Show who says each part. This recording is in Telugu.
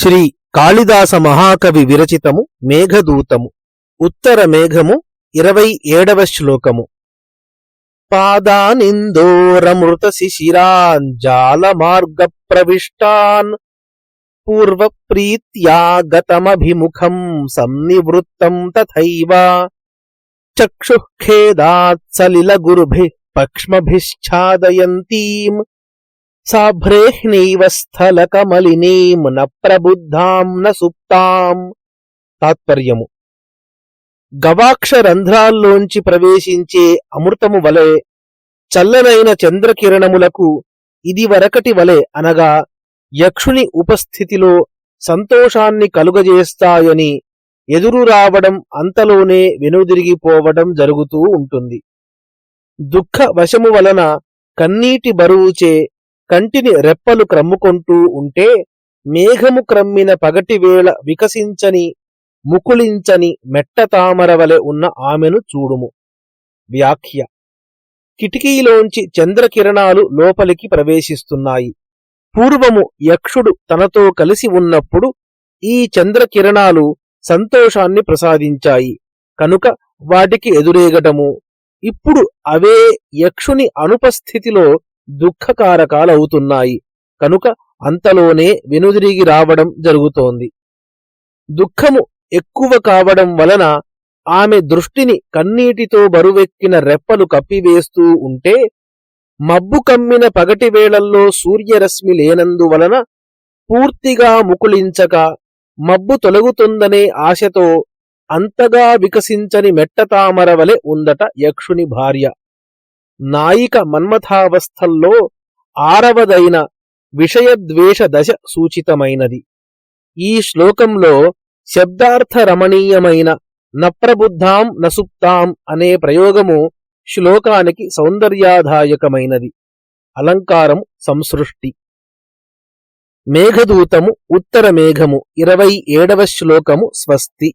Speaker 1: శ్రీ కాళిదాస మహాకవి విరచితము మేఘదూతము. ఉత్తర మేఘము ఇరవై ఏడవ శ్లోకము. పాదానిందోరమృత శిశిరాన్ జాల మార్గ ప్రవిష్టాన్ పూర్వ ప్రీత్యాగతమభిముఖం సంనివృత్తం తథైవ. చక్షుఃఖేదాత్ సలిల గురుభి పక్ష్మభిశ్చాదయంతీం సాభ్రేహ్నైవ స్థలకమలినీం న ప్రబుద్ధాం న సుప్తాం తాత్పర్యము. గవాక్ష రంధ్రాల్లోంచి ప్రవేశించే అమృతము వలె చల్లనైన చంద్రకిరణములకు ఇది వరకటి వలె అనగా యక్షుని ఉపస్థితిలో సంతోషాన్ని కలుగజేస్తాయని ఎదురు రావడం అంతలోనే వెనుదిరిగిపోవడం జరుగుతూ ఉంటుంది. దుఃఖ వశము వలన కన్నీటి బరువుచే కంటిని రెప్పలు క్రమ్ముకుంటూ ఉంటే మేఘము క్రమ్మిన పగటివేళ వికసించని ముకుళించని మెట్ట తామర వలె ఉన్న ఆమెను చూడుము. వ్యాఖ్య. కిటికీలోంచి చంద్రకిరణాలు లోపలికి ప్రవేశిస్తున్నాయి. పూర్వము యక్షుడు తనతో కలిసి ఉన్నప్పుడు ఈ చంద్రకిరణాలు సంతోషాన్ని ప్రసాదించాయి. కనుక వాటికి ఎదురేగటము. ఇప్పుడు అవే యక్షుని అనుపస్థితిలో దుఃఖకారకాలవుతున్నాయి. కనుక అంతలోనే వెనుదిరిగి రావడం జరుగుతోంది. దుఃఖము ఎక్కువ కావడం వలన ఆమె దృష్టిని కన్నీటితో బరువెక్కిన రెప్పలు కప్పివేస్తూ ఉంటే మబ్బు కమ్మిన పగటి వేళల్లో సూర్యరశ్మి లేనందువలన పూర్తిగా ముకుళించక మబ్బు తొలగుతుందనే ఆశతో అంతగా వికసించని మెట్టతామర వలె ఉందట యక్షుని భార్య. నాయిక మన్మథావస్థల్లో ఆరవదైన విషయద్వేష దశ సూచితమైనది. ఈ శ్లోకంలో శబ్దార్థ రమణీయమైన నప్రబుద్ధాం నసుప్తాం అనే ప్రయోగము శ్లోకానికి సౌందర్యాదాయకమైనది. అలంకారము సంసృష్టి. మేఘదూతము ఉత్తర మేఘము ఇరవై ఏడవ శ్లోకము స్వస్తి.